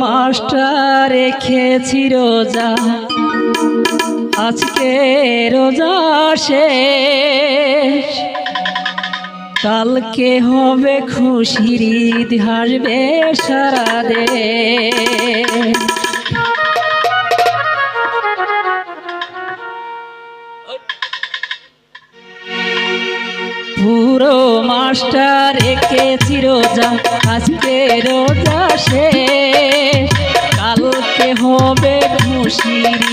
Master রেখেছি রোজা। আজকে রোজা শেষ। কালকে হবে খুশির ইতিহাস হাসবে সারা দেশ। পুরো মাস্টার রেখেছি রোজা আজকে রোজা সে কালকে হবে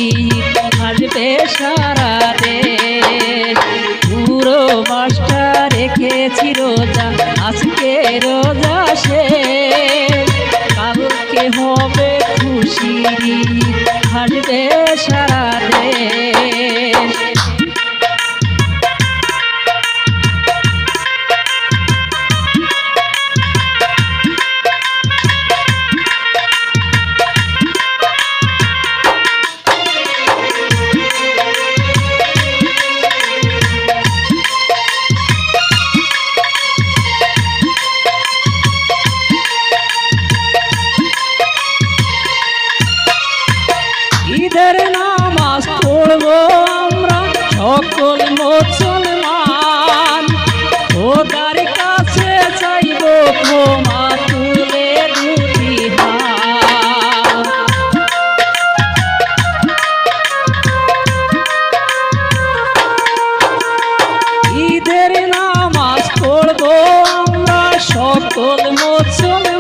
ঈদ, আসবে সারা দেশ। পুরো মাস্টার রেখেছি রোজা আজকে রোজা সে কালকে হবে খুশির আসবে সারা দেশ। মুসলমান। খোদার কাছে ঈদের নামাজ পড়ব আমরা সকল মুসলমান।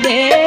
হাসবে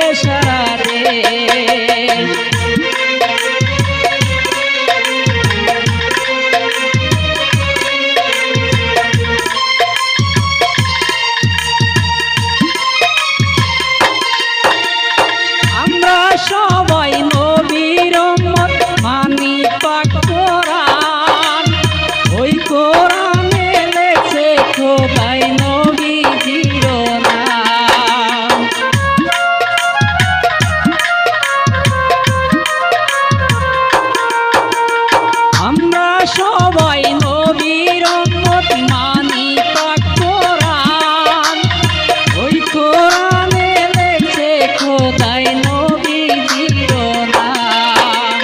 তাই নবীজির নাম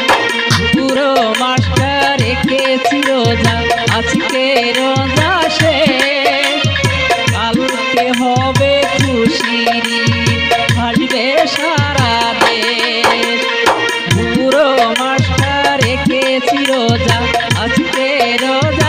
পুরো মাস্টার রেখেছি রোজা আজকে রোজা সে কালকে হবে খুশি হাসবে সারা দেশ। পুরো মাস্টার রেখেছি রোজা আজকে রোজা